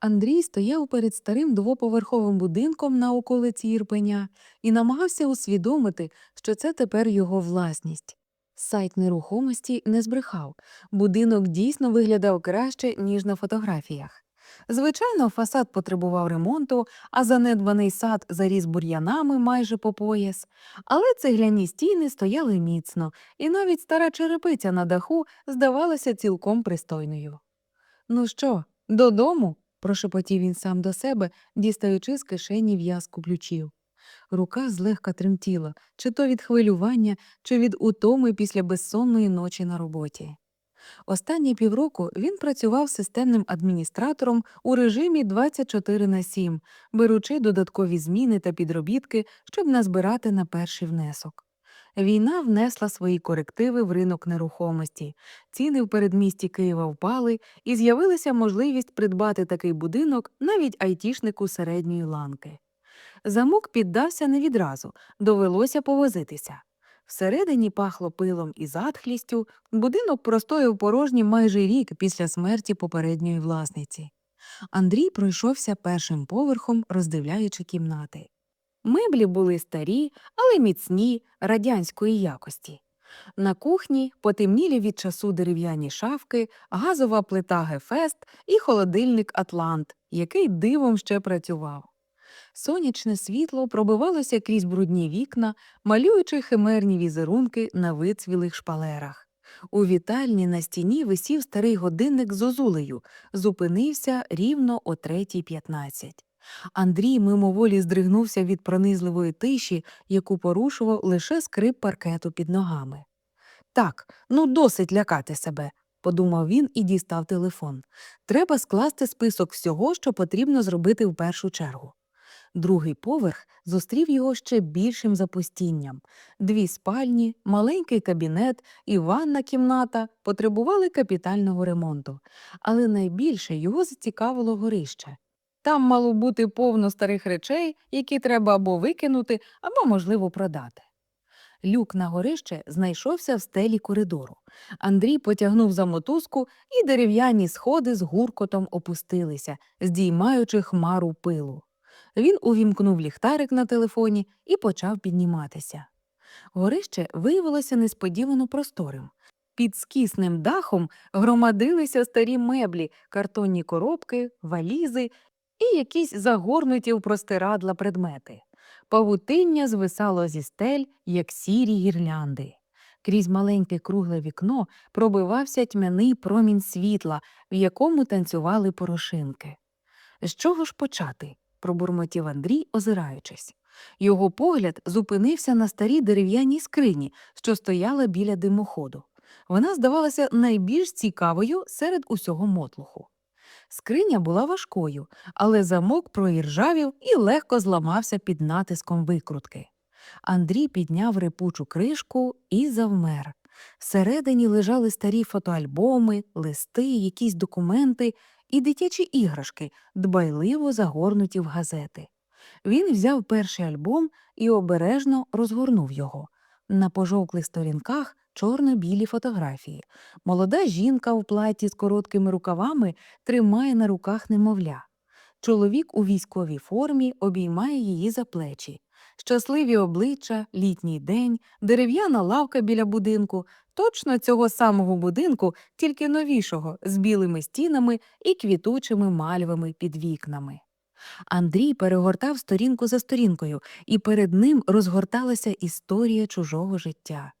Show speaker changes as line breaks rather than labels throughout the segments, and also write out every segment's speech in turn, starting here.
Андрій стояв перед старим двоповерховим будинком на околиці Ірпеня і намагався усвідомити, що це тепер його власність. Сайт нерухомості не збрехав. Будинок дійсно виглядав краще, ніж на фотографіях. Звичайно, фасад потребував ремонту, а занедбаний сад заріс бур'янами майже по пояс. Але цегляні стіни стояли міцно, і навіть стара черепиця на даху здавалася цілком пристойною. Ну що, додому? Прошепотів він сам до себе, дістаючи з кишені в'язку ключів. Рука злегка тремтіла, чи то від хвилювання, чи від утоми після безсонної ночі на роботі. Останні півроку він працював системним адміністратором у режимі 24 на 7, беручи додаткові зміни та підробітки, щоб назбирати на перший внесок. Війна внесла свої корективи в ринок нерухомості. Ціни в передмісті Києва впали, і з'явилася можливість придбати такий будинок навіть айтішнику середньої ланки. Замок піддався не відразу, довелося повозитися. Всередині пахло пилом і затхлістю, будинок простояв порожній майже рік після смерті попередньої власниці. Андрій пройшовся першим поверхом, роздивляючи кімнати. Меблі були старі, але міцні, радянської якості. На кухні потемнілі від часу дерев'яні шафки, газова плита Гефест і холодильник Атлант, який дивом ще працював. Сонячне світло пробивалося крізь брудні вікна, малюючи химерні візерунки на вицвілих шпалерах. У вітальні на стіні висів старий годинник з озулею, зупинився рівно о 3.15. Андрій мимоволі здригнувся від пронизливої тиші, яку порушував лише скрип паркету під ногами. Так, ну досить лякати себе, подумав він і дістав телефон. Треба скласти список всього, що потрібно зробити в першу чергу. Другий поверх зустрів його ще більшим запустінням. Дві спальні, маленький кабінет і ванна кімната потребували капітального ремонту, але найбільше його зацікавило горище. Там мало бути повно старих речей, які треба або викинути, або, можливо, продати. Люк на горище знайшовся в стелі коридору. Андрій потягнув за мотузку, і дерев'яні сходи з гуркотом опустилися, здіймаючи хмару пилу. Він увімкнув ліхтарик на телефоні і почав підніматися. Горище виявилося несподівано просторим. Під скісним дахом громадилися старі меблі, картонні коробки, валізи і якісь загорнуті в простирадла предмети. Павутиння звисало зі стель, як сірі гірлянди. Крізь маленьке кругле вікно пробивався тьмяний промінь світла, в якому танцювали порошинки. З чого ж почати? пробурмотів Андрій, озираючись. Його погляд зупинився на старій дерев'яній скрині, що стояла біля димоходу. Вона здавалася найбільш цікавою серед усього мотлуху. Скриня була важкою, але замок проіржавів і легко зламався під натиском викрутки. Андрій підняв репучу кришку і завмер. Всередині лежали старі фотоальбоми, листи, якісь документи і дитячі іграшки, дбайливо загорнуті в газети. Він взяв перший альбом і обережно розгорнув його. На пожовклих сторінках чорно-білі фотографії. Молода жінка в платі з короткими рукавами тримає на руках немовля. Чоловік у військовій формі обіймає її за плечі. Щасливі обличчя, літній день, дерев'яна лавка біля будинку, точно цього самого будинку, тільки новішого, з білими стінами і квітучими мальвами під вікнами. Андрій перегортав сторінку за сторінкою, і перед ним розгорталася історія чужого життя.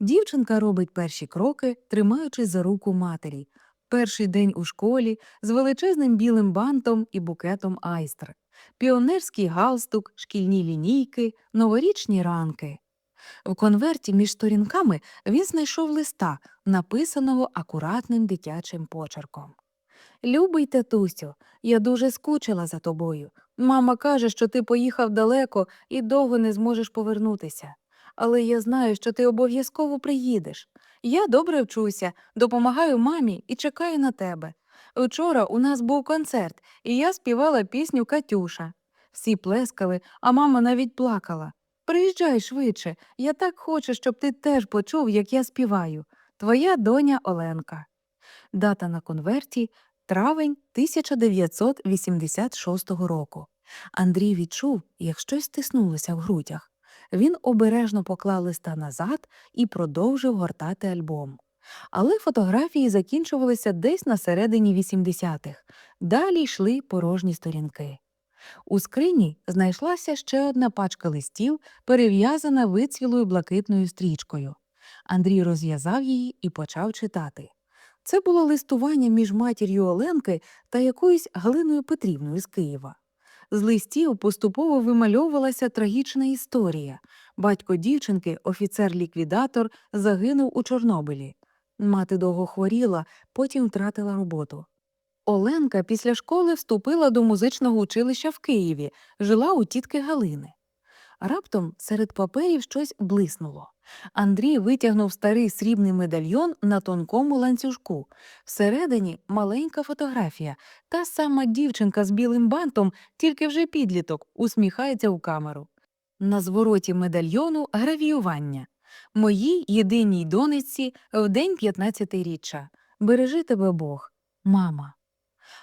Дівчинка робить перші кроки, тримаючись за руку матері. Перший день у школі з величезним білим бантом і букетом айстр, піонерський галстук, шкільні лінійки, новорічні ранки. В конверті між сторінками він знайшов листа, написаного акуратним дитячим почерком. Любий татусю, я дуже скучила за тобою. Мама каже, що ти поїхав далеко і довго не зможеш повернутися. Але я знаю, що ти обов'язково приїдеш. Я добре вчуся, допомагаю мамі і чекаю на тебе. Вчора у нас був концерт, і я співала пісню Катюша. Всі плескали, а мама навіть плакала. Приїжджай швидше, я так хочу, щоб ти теж почув, як я співаю. Твоя доня Оленка. Дата на конверті Травень 1986 року. Андрій відчув, як щось стиснулося в грудях. Він обережно поклав листа назад і продовжив гортати альбом. Але фотографії закінчувалися десь на середині 80-х. Далі йшли порожні сторінки. У скрині знайшлася ще одна пачка листів, перев'язана вицвілою блакитною стрічкою. Андрій розв'язав її і почав читати. Це було листування між матір'ю Оленки та якоюсь Галиною Петрівною з Києва. З листів поступово вимальовувалася трагічна історія. Батько дівчинки, офіцер-ліквідатор, загинув у Чорнобилі. Мати довго хворіла, потім втратила роботу. Оленка після школи вступила до музичного училища в Києві, жила у тітки Галини. Раптом серед паперів щось блиснуло. Андрій витягнув старий срібний медальйон на тонкому ланцюжку. Всередині маленька фотографія. Та сама дівчинка з білим бантом, тільки вже підліток, усміхається у камеру. На звороті медальйону гравіювання. Моїй єдиній донечці в день 15-річчя. Бережи тебе Бог, мама.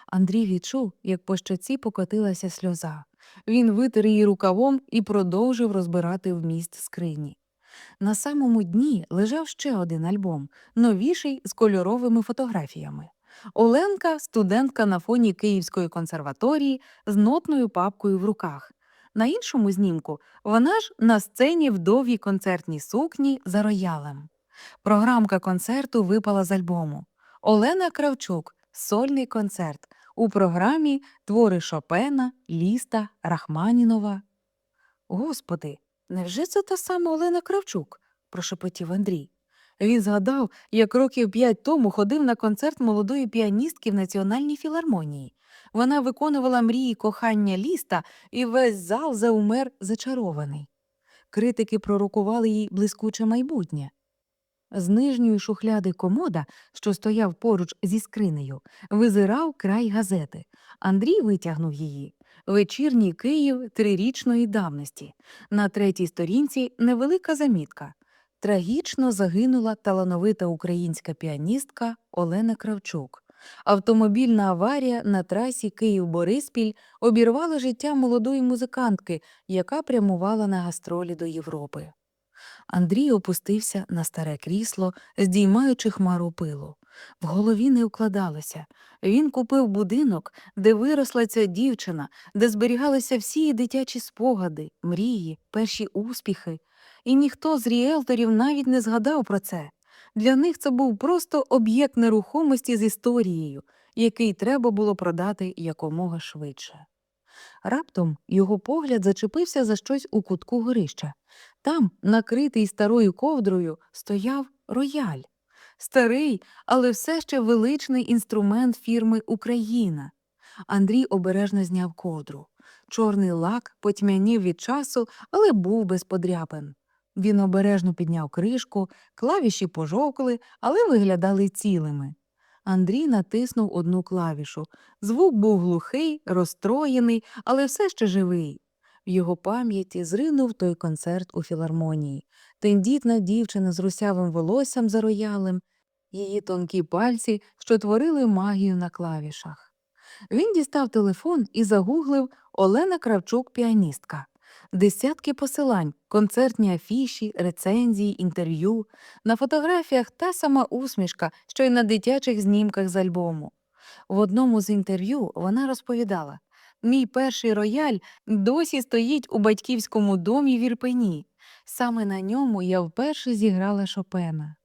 Андрій відчув, як по щоці покотилася сльоза. Він витер її рукавом і продовжив розбирати вміст скрині. На самому дні лежав ще один альбом, новіший з кольоровими фотографіями. Оленка студентка на фоні Київської консерваторії з нотною папкою в руках. На іншому знімку вона ж на сцені в довгій концертній сукні за роялем. Програмка концерту випала з альбому. Олена Кравчук, сольний концерт. У програмі твори Шопена, Ліста, Рахманінова. Господи, невже це та сама Олена Кравчук? прошепотів Андрій. Він згадав, як років п'ять тому ходив на концерт молодої піаністки в Національній філармонії. Вона виконувала мрії кохання ліста, і весь зал заумер зачарований. Критики пророкували їй блискуче майбутнє. З нижньої шухляди комода, що стояв поруч зі скринею, визирав край газети. Андрій витягнув її. Вечірній Київ трирічної давності. На третій сторінці невелика замітка. Трагічно загинула талановита українська піаністка Олена Кравчук. Автомобільна аварія на трасі Київ-Бориспіль обірвала життя молодої музикантки, яка прямувала на гастролі до Європи. Андрій опустився на старе крісло, здіймаючи хмару пилу. В голові не вкладалося. Він купив будинок, де виросла ця дівчина, де зберігалися всі дитячі спогади, мрії, перші успіхи. І ніхто з ріелторів навіть не згадав про це. Для них це був просто об'єкт нерухомості з історією, який треба було продати якомога швидше. Раптом його погляд зачепився за щось у кутку горища. Там, накритий старою ковдрою, стояв рояль. Старий, але все ще величний інструмент фірми Україна. Андрій обережно зняв ковдру. Чорний лак потьмянів від часу, але був без подряпин. Він обережно підняв кришку, клавіші пожовкли, але виглядали цілими. Андрій натиснув одну клавішу. Звук був глухий, розстроєний, але все ще живий. В його пам'яті зринув той концерт у філармонії. Тендітна дівчина з русявим волоссям за роялем, її тонкі пальці, що творили магію на клавішах. Він дістав телефон і загуглив Олена Кравчук піаністка. Десятки посилань, концертні афіші, рецензії, інтерв'ю. На фотографіях та сама усмішка, що й на дитячих знімках з альбому. В одному з інтерв'ю вона розповідала Мій перший рояль досі стоїть у батьківському домі в Ірпені. Саме на ньому я вперше зіграла Шопена.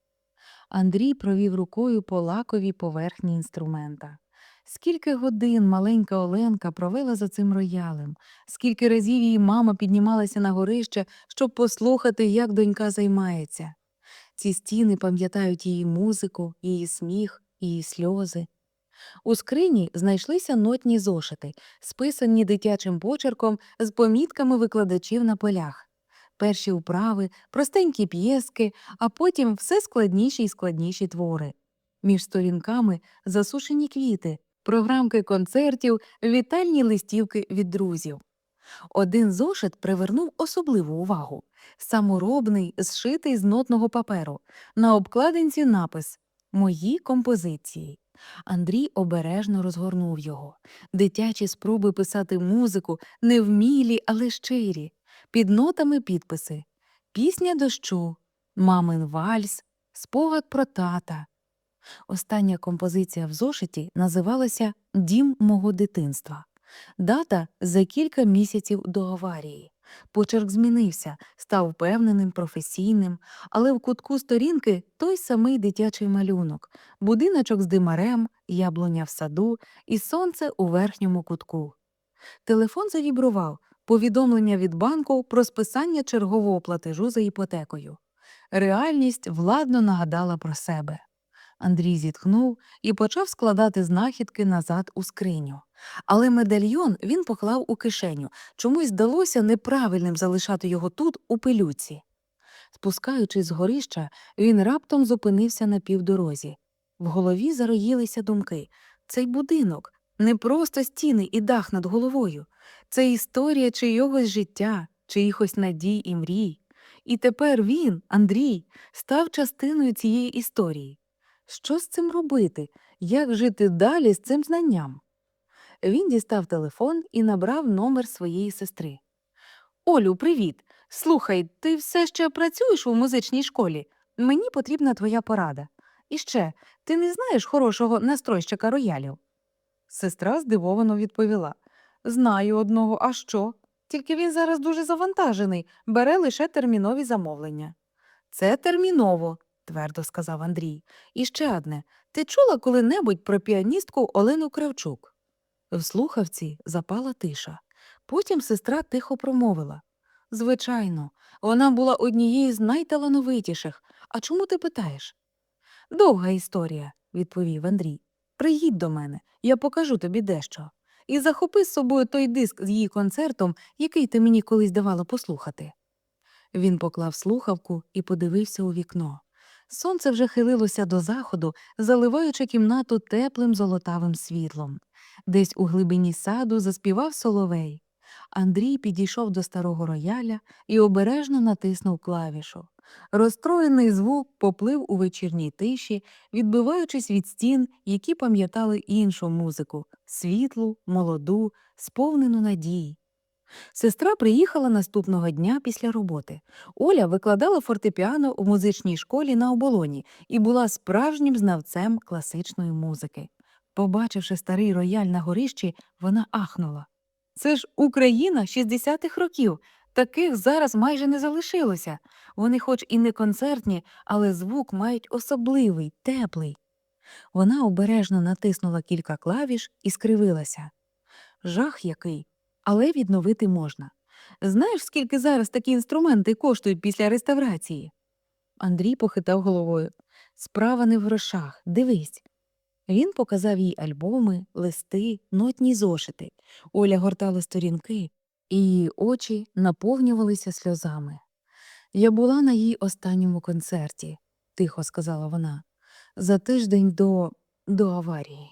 Андрій провів рукою по лаковій поверхні інструмента. Скільки годин маленька Оленка провела за цим роялем, скільки разів її мама піднімалася на горище, щоб послухати, як донька займається. Ці стіни пам'ятають її музику, її сміх, її сльози. У скрині знайшлися нотні зошити, списані дитячим почерком з помітками викладачів на полях. Перші вправи, простенькі п'єски, а потім все складніші й складніші твори. Між сторінками засушені квіти, програмки концертів, вітальні листівки від друзів. Один зошит привернув особливу увагу саморобний, зшитий з нотного паперу. На обкладинці напис Мої композиції. Андрій обережно розгорнув його. Дитячі спроби писати музику, невмілі, але щирі, під нотами підписи Пісня дощу, Мамин вальс, Спогад про тата. Остання композиція в зошиті називалася Дім мого дитинства. Дата за кілька місяців до аварії. Почерк змінився, став впевненим, професійним, але в кутку сторінки той самий дитячий малюнок, будиночок з димарем, яблуня в саду і сонце у верхньому кутку. Телефон завібрував повідомлення від банку про списання чергового платежу за іпотекою. Реальність владно нагадала про себе. Андрій зітхнув і почав складати знахідки назад у скриню. Але медальйон він поклав у кишеню. Чомусь здалося неправильним залишати його тут, у пилюці. Спускаючись з горища, він раптом зупинився на півдорозі. В голові зароїлися думки. Цей будинок не просто стіни і дах над головою. Це історія чийогось життя, чиїхось надій і мрій. І тепер він, Андрій, став частиною цієї історії. Що з цим робити? Як жити далі з цим знанням? Він дістав телефон і набрав номер своєї сестри. Олю, привіт. Слухай, ти все ще працюєш у музичній школі? Мені потрібна твоя порада. І ще, ти не знаєш хорошого настройщика роялів? Сестра здивовано відповіла Знаю одного, а що? Тільки він зараз дуже завантажений, бере лише термінові замовлення. Це терміново, твердо сказав Андрій. І ще одне ти чула коли-небудь про піаністку Олену Кравчук? В слухавці запала тиша. Потім сестра тихо промовила Звичайно, вона була однією з найталановитіших. А чому ти питаєш? Довга історія, відповів Андрій. Приїдь до мене, я покажу тобі дещо. І захопи з собою той диск з її концертом, який ти мені колись давала послухати. Він поклав слухавку і подивився у вікно. Сонце вже хилилося до заходу, заливаючи кімнату теплим золотавим світлом. Десь у глибині саду заспівав соловей. Андрій підійшов до старого рояля і обережно натиснув клавішу. Розстроєний звук поплив у вечірній тиші, відбиваючись від стін, які пам'ятали іншу музику світлу, молоду, сповнену надій. Сестра приїхала наступного дня після роботи. Оля викладала фортепіано у музичній школі на оболоні і була справжнім знавцем класичної музики. Побачивши старий рояль на горищі, вона ахнула. Це ж Україна 60-х років. Таких зараз майже не залишилося. Вони, хоч і не концертні, але звук мають особливий, теплий. Вона обережно натиснула кілька клавіш і скривилася. Жах який, але відновити можна. Знаєш, скільки зараз такі інструменти коштують після реставрації? Андрій похитав головою. Справа не в грошах, дивись. Він показав їй альбоми, листи, нотні зошити. Оля гортала сторінки, і її очі наповнювалися сльозами. Я була на її останньому концерті, тихо сказала вона, за тиждень до, до аварії.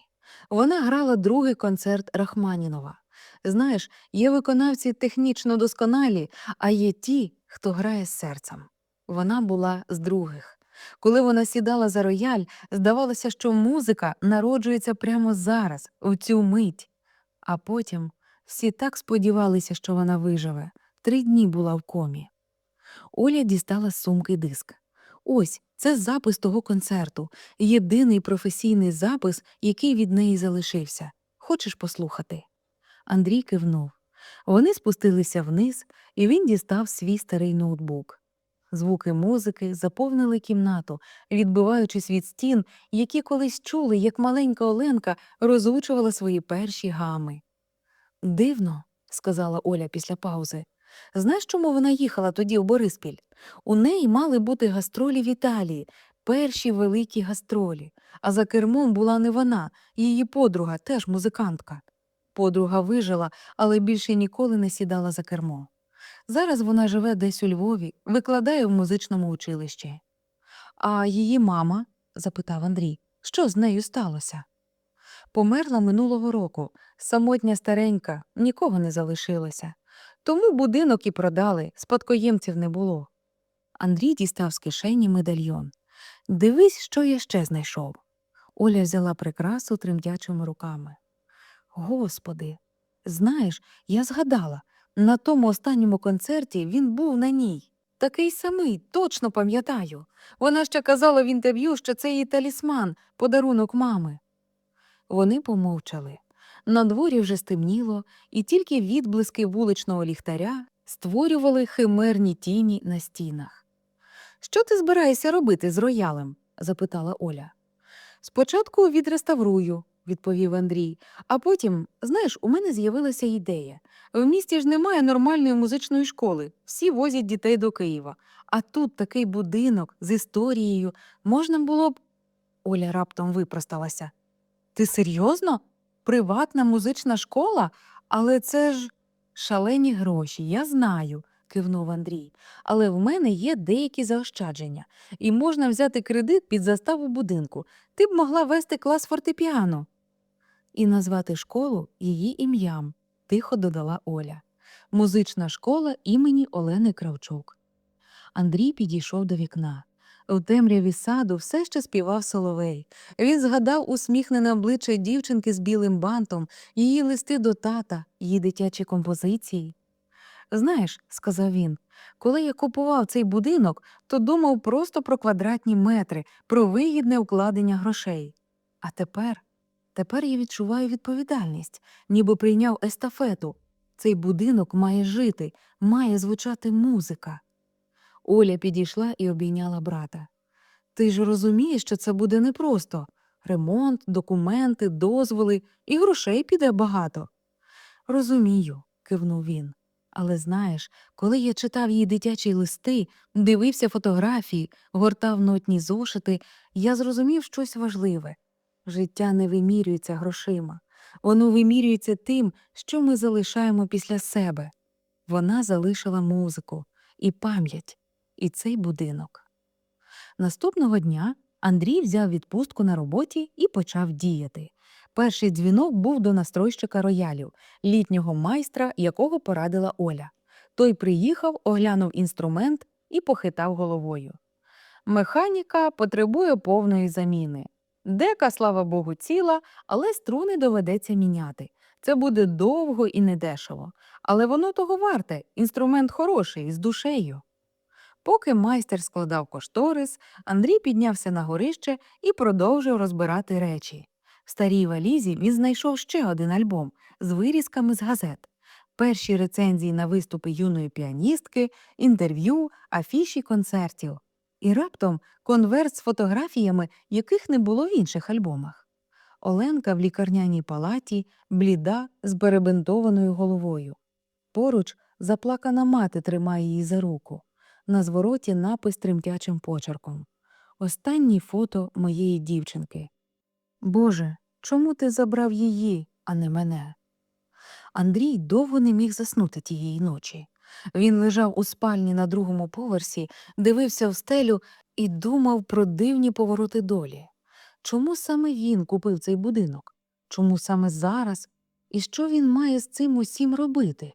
Вона грала другий концерт Рахманінова. Знаєш, є виконавці технічно досконалі, а є ті, хто грає серцем. Вона була з других. Коли вона сідала за рояль, здавалося, що музика народжується прямо зараз, у цю мить. А потім всі так сподівалися, що вона виживе. Три дні була в комі. Оля дістала з сумки диск. Ось це запис того концерту, єдиний професійний запис, який від неї залишився. Хочеш послухати? Андрій кивнув. Вони спустилися вниз, і він дістав свій старий ноутбук. Звуки музики заповнили кімнату, відбиваючись від стін, які колись чули, як маленька Оленка розучувала свої перші гами. Дивно, сказала Оля після паузи. Знаєш, чому вона їхала тоді у Бориспіль? У неї мали бути гастролі в Італії, перші великі гастролі. А за кермом була не вона, її подруга, теж музикантка. Подруга вижила, але більше ніколи не сідала за кермо. Зараз вона живе десь у Львові, викладає в музичному училищі. А її мама? запитав Андрій, що з нею сталося? Померла минулого року, самотня старенька, нікого не залишилося. Тому будинок і продали, спадкоємців не було. Андрій дістав з кишені медальйон. Дивись, що я ще знайшов. Оля взяла прикрасу тремтячими руками. Господи, знаєш, я згадала, на тому останньому концерті він був на ній. Такий самий, точно пам'ятаю. Вона ще казала в інтерв'ю, що це її талісман, подарунок мами. Вони помовчали. На дворі вже стемніло, і тільки відблиски вуличного ліхтаря створювали химерні тіні на стінах. Що ти збираєшся робити з роялем? запитала Оля. Спочатку відреставрую, відповів Андрій, а потім, знаєш, у мене з'явилася ідея. В місті ж немає нормальної музичної школи, всі возять дітей до Києва. А тут такий будинок з історією. Можна було б. Оля раптом випросталася. Ти серйозно? Приватна музична школа? Але це ж шалені гроші, я знаю, кивнув Андрій. Але в мене є деякі заощадження, і можна взяти кредит під заставу будинку. Ти б могла вести клас фортепіано. І назвати школу її ім'ям, тихо додала Оля. Музична школа імені Олени Кравчук. Андрій підійшов до вікна. У темряві саду все ще співав соловей. Він згадав усміхнене обличчя дівчинки з білим бантом, її листи до тата, її дитячі композиції. Знаєш, сказав він, коли я купував цей будинок, то думав просто про квадратні метри, про вигідне укладення грошей. А тепер, тепер я відчуваю відповідальність, ніби прийняв естафету. Цей будинок має жити, має звучати музика. Оля підійшла і обійняла брата. Ти ж розумієш, що це буде непросто ремонт, документи, дозволи і грошей піде багато. Розумію, кивнув він. Але знаєш, коли я читав її дитячі листи, дивився фотографії, гортав нотні зошити, я зрозумів щось важливе. Життя не вимірюється грошима, воно вимірюється тим, що ми залишаємо після себе. Вона залишила музику і пам'ять, і цей будинок. Наступного дня Андрій взяв відпустку на роботі і почав діяти. Перший дзвінок був до настройщика роялів, літнього майстра, якого порадила Оля. Той приїхав, оглянув інструмент і похитав головою. Механіка потребує повної заміни. Дека, слава Богу, ціла, але струни доведеться міняти. Це буде довго і недешево. Але воно того варте, інструмент хороший, з душею. Поки майстер складав кошторис, Андрій піднявся на горище і продовжив розбирати речі. В старій валізі він знайшов ще один альбом з вирізками з газет, перші рецензії на виступи юної піаністки, інтерв'ю, афіші концертів. І раптом конверт з фотографіями, яких не було в інших альбомах. Оленка в лікарняній палаті, бліда, з перебинтованою головою. Поруч заплакана мати тримає її за руку. На звороті напис тремтячим почерком. Останнє фото моєї дівчинки. Боже, чому ти забрав її, а не мене? Андрій довго не міг заснути тієї ночі. Він лежав у спальні на другому поверсі, дивився в стелю і думав про дивні повороти долі. Чому саме він купив цей будинок? Чому саме зараз? І що він має з цим усім робити?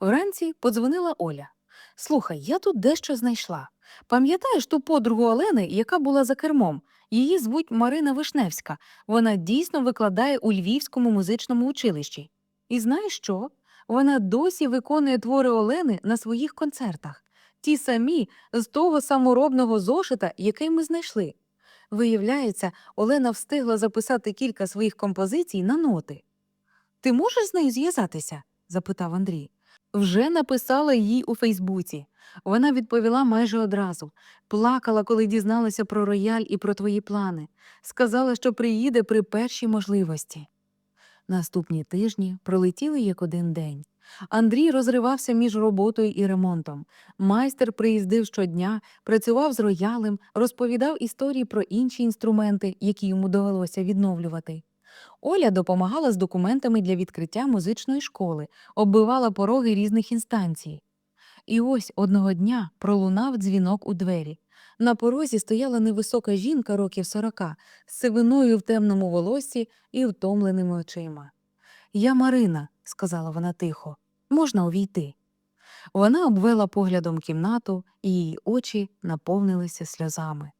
Вранці подзвонила Оля. Слухай, я тут дещо знайшла. Пам'ятаєш ту подругу Олени, яка була за кермом? Її звуть Марина Вишневська. Вона дійсно викладає у Львівському музичному училищі. І знаєш що? Вона досі виконує твори Олени на своїх концертах, ті самі з того саморобного зошита, який ми знайшли. Виявляється, Олена встигла записати кілька своїх композицій на ноти. Ти можеш з нею зв'язатися? запитав Андрій. Вже написала їй у Фейсбуці. Вона відповіла майже одразу. Плакала, коли дізналася про рояль і про твої плани. Сказала, що приїде при першій можливості. Наступні тижні пролетіли як один день. Андрій розривався між роботою і ремонтом. Майстер приїздив щодня, працював з роялем, розповідав історії про інші інструменти, які йому довелося відновлювати. Оля допомагала з документами для відкриття музичної школи, оббивала пороги різних інстанцій. І ось одного дня пролунав дзвінок у двері. На порозі стояла невисока жінка років сорока, з сивиною в темному волоссі і втомленими очима. Я Марина, сказала вона тихо, можна увійти. Вона обвела поглядом кімнату, і її очі наповнилися сльозами.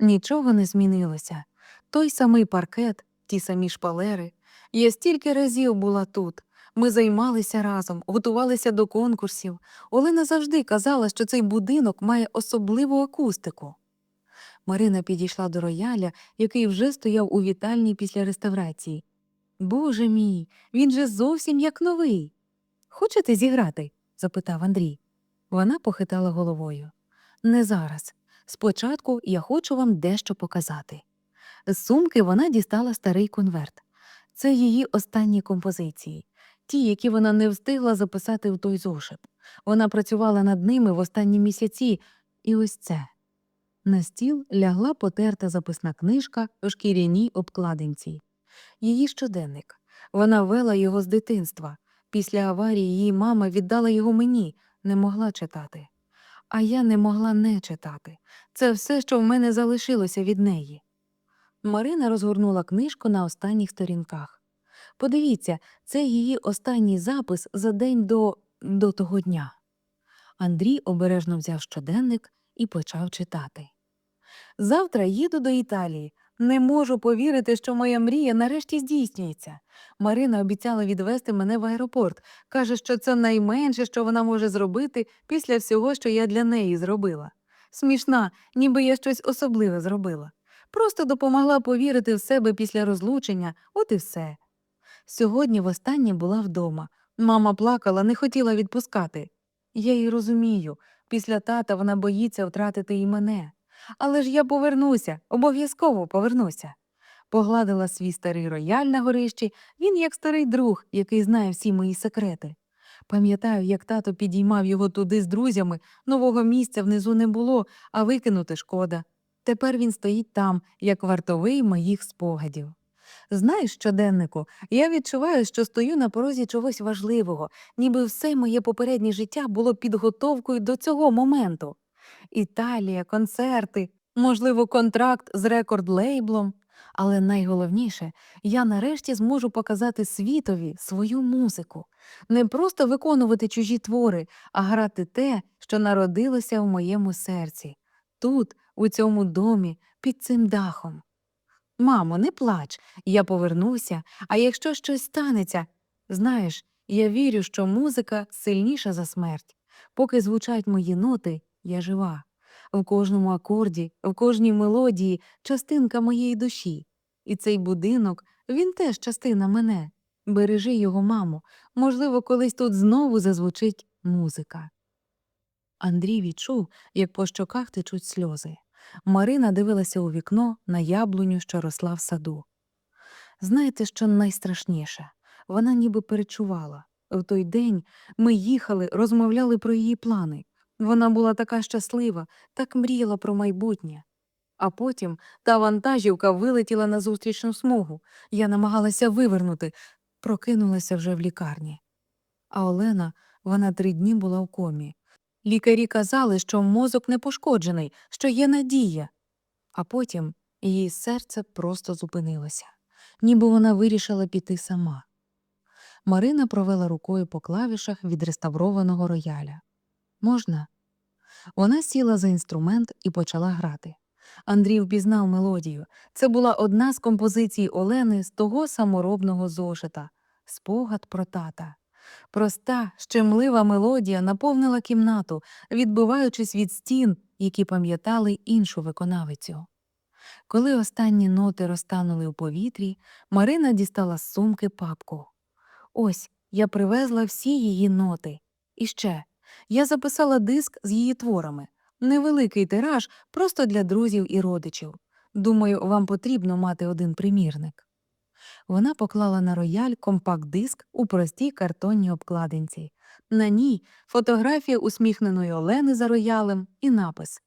Нічого не змінилося. той самий паркет, ті самі шпалери. Я стільки разів була тут. Ми займалися разом, готувалися до конкурсів. Олена завжди казала, що цей будинок має особливу акустику. Марина підійшла до рояля, який вже стояв у вітальні після реставрації. Боже мій, він же зовсім як новий. Хочете зіграти? запитав Андрій. Вона похитала головою. Не зараз. Спочатку я хочу вам дещо показати. З сумки вона дістала старий конверт. Це її останні композиції, ті, які вона не встигла записати в той зошит. Вона працювала над ними в останні місяці, і ось це. На стіл лягла потерта записна книжка у шкіряній обкладинці. Її щоденник. Вона вела його з дитинства. Після аварії її мама віддала його мені, не могла читати. А я не могла не читати. Це все, що в мене залишилося від неї. Марина розгорнула книжку на останніх сторінках. Подивіться, це її останній запис за день до, до того дня. Андрій обережно взяв щоденник і почав читати. Завтра їду до Італії. Не можу повірити, що моя мрія нарешті здійснюється. Марина обіцяла відвести мене в аеропорт. Каже, що це найменше, що вона може зробити після всього, що я для неї зробила. Смішна, ніби я щось особливе зробила. Просто допомогла повірити в себе після розлучення, от і все. Сьогодні востаннє була вдома. Мама плакала, не хотіла відпускати. Я її розумію. Після тата вона боїться втратити і мене. Але ж я повернуся, обов'язково повернуся. Погладила свій старий рояль на горищі, він як старий друг, який знає всі мої секрети. Пам'ятаю, як тато підіймав його туди з друзями, нового місця внизу не було, а викинути шкода. Тепер він стоїть там, як вартовий моїх спогадів. Знаєш, щоденнику, я відчуваю, що стою на порозі чогось важливого, ніби все моє попереднє життя було підготовкою до цього моменту. Італія, концерти, можливо, контракт з рекорд-лейблом. Але найголовніше, я нарешті зможу показати світові свою музику, не просто виконувати чужі твори, а грати те, що народилося в моєму серці, тут, у цьому домі, під цим дахом. Мамо, не плач, я повернуся, а якщо щось станеться, знаєш, я вірю, що музика сильніша за смерть. Поки звучать мої ноти, я жива. В кожному акорді, в кожній мелодії частинка моєї душі. І цей будинок, він теж частина мене. Бережи його, мамо, можливо, колись тут знову зазвучить музика. Андрій відчув, як по щоках течуть сльози. Марина дивилася у вікно на яблуню, що росла в саду. Знаєте, що найстрашніше? Вона ніби перечувала. В той день ми їхали, розмовляли про її плани. Вона була така щаслива, так мріяла про майбутнє. А потім та вантажівка вилетіла на зустрічну смугу. Я намагалася вивернути, прокинулася вже в лікарні. А Олена, вона три дні була в комі. Лікарі казали, що мозок не пошкоджений, що є надія. А потім її серце просто зупинилося, ніби вона вирішила піти сама. Марина провела рукою по клавішах відреставрованого рояля. Можна? Вона сіла за інструмент і почала грати. Андрій впізнав мелодію. Це була одна з композицій Олени з того саморобного зошита спогад про тата. Проста, щемлива мелодія наповнила кімнату, відбиваючись від стін, які пам'ятали іншу виконавицю. Коли останні ноти розтанули у повітрі, Марина дістала з сумки папку. Ось я привезла всі її ноти. І ще я записала диск з її творами. Невеликий тираж просто для друзів і родичів. Думаю, вам потрібно мати один примірник. Вона поклала на рояль компакт-диск у простій картонній обкладинці. На ній фотографія усміхненої Олени за роялем і напис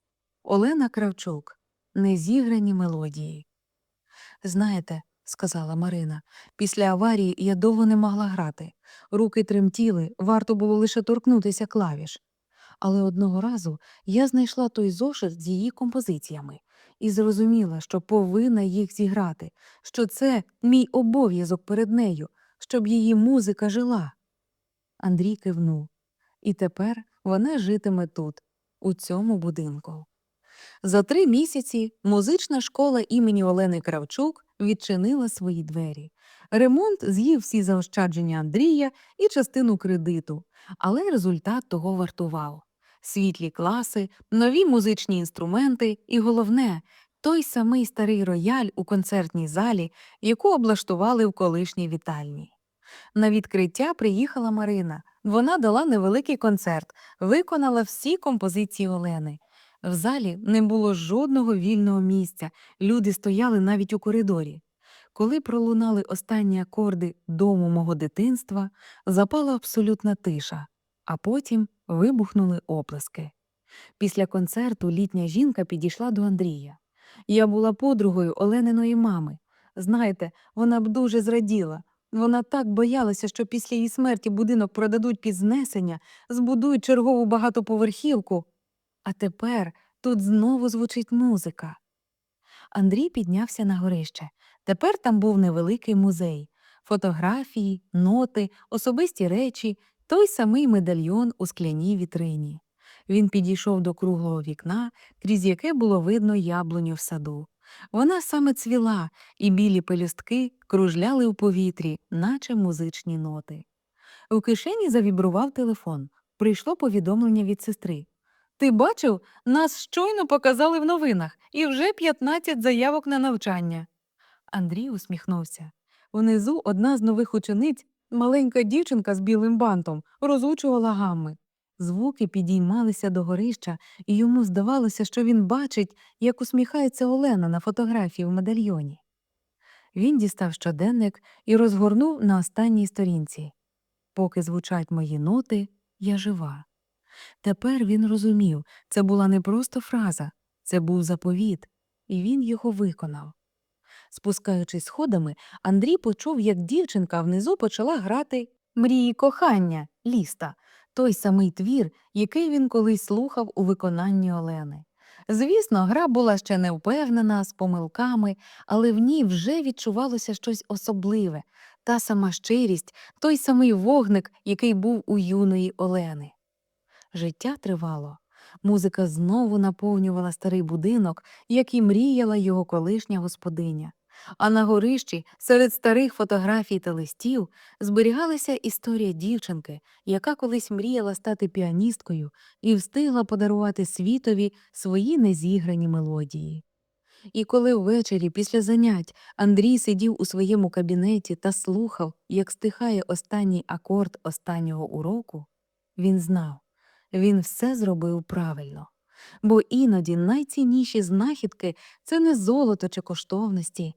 Олена Кравчук. Незіграні мелодії. Знаєте, сказала Марина, після аварії я довго не могла грати. Руки тремтіли, варто було лише торкнутися клавіш. Але одного разу я знайшла той зошит з її композиціями і зрозуміла, що повинна їх зіграти, що це мій обов'язок перед нею, щоб її музика жила. Андрій кивнув. І тепер вона житиме тут, у цьому будинку. За три місяці музична школа імені Олени Кравчук відчинила свої двері. Ремонт з'їв всі заощадження Андрія і частину кредиту, але результат того вартував. Світлі класи, нові музичні інструменти і головне той самий старий рояль у концертній залі, яку облаштували в колишній вітальні. На відкриття приїхала Марина. Вона дала невеликий концерт, виконала всі композиції Олени. В залі не було жодного вільного місця, люди стояли навіть у коридорі. Коли пролунали останні акорди дому мого дитинства, запала абсолютна тиша, а потім вибухнули оплески. Після концерту літня жінка підійшла до Андрія. Я була подругою Олениної мами. Знаєте, вона б дуже зраділа. Вона так боялася, що після її смерті будинок продадуть під знесення, збудують чергову багатоповерхівку. А тепер тут знову звучить музика. Андрій піднявся на горище. Тепер там був невеликий музей, фотографії, ноти, особисті речі, той самий медальйон у скляній вітрині. Він підійшов до круглого вікна, крізь яке було видно яблуню в саду. Вона саме цвіла, і білі пелюстки кружляли у повітрі, наче музичні ноти. У кишені завібрував телефон. Прийшло повідомлення від сестри. Ти бачив, нас щойно показали в новинах, і вже 15 заявок на навчання. Андрій усміхнувся. Внизу одна з нових учениць, маленька дівчинка з білим бантом, розучувала гамми. Звуки підіймалися до горища, і йому здавалося, що він бачить, як усміхається Олена на фотографії в медальйоні. Він дістав щоденник і розгорнув на останній сторінці. Поки звучать мої ноти, я жива. Тепер він розумів, це була не просто фраза, це був заповіт, і він його виконав. Спускаючись сходами, Андрій почув, як дівчинка внизу почала грати мрії кохання ліста, той самий твір, який він колись слухав у виконанні Олени. Звісно, гра була ще не впевнена, з помилками, але в ній вже відчувалося щось особливе, та сама щирість, той самий вогник, який був у юної Олени. Життя тривало. Музика знову наповнювала старий будинок, як і мріяла його колишня господиня. А на горищі, серед старих фотографій та листів, зберігалася історія дівчинки, яка колись мріяла стати піаністкою і встигла подарувати світові свої незіграні мелодії. І коли ввечері після занять Андрій сидів у своєму кабінеті та слухав, як стихає останній акорд останнього уроку, він знав, він все зробив правильно. Бо іноді найцінніші знахідки це не золото чи коштовності,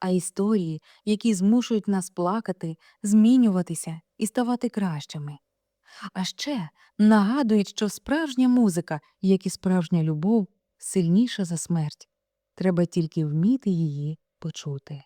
а історії, які змушують нас плакати, змінюватися і ставати кращими. А ще нагадують, що справжня музика, як і справжня любов, сильніша за смерть. Треба тільки вміти її почути.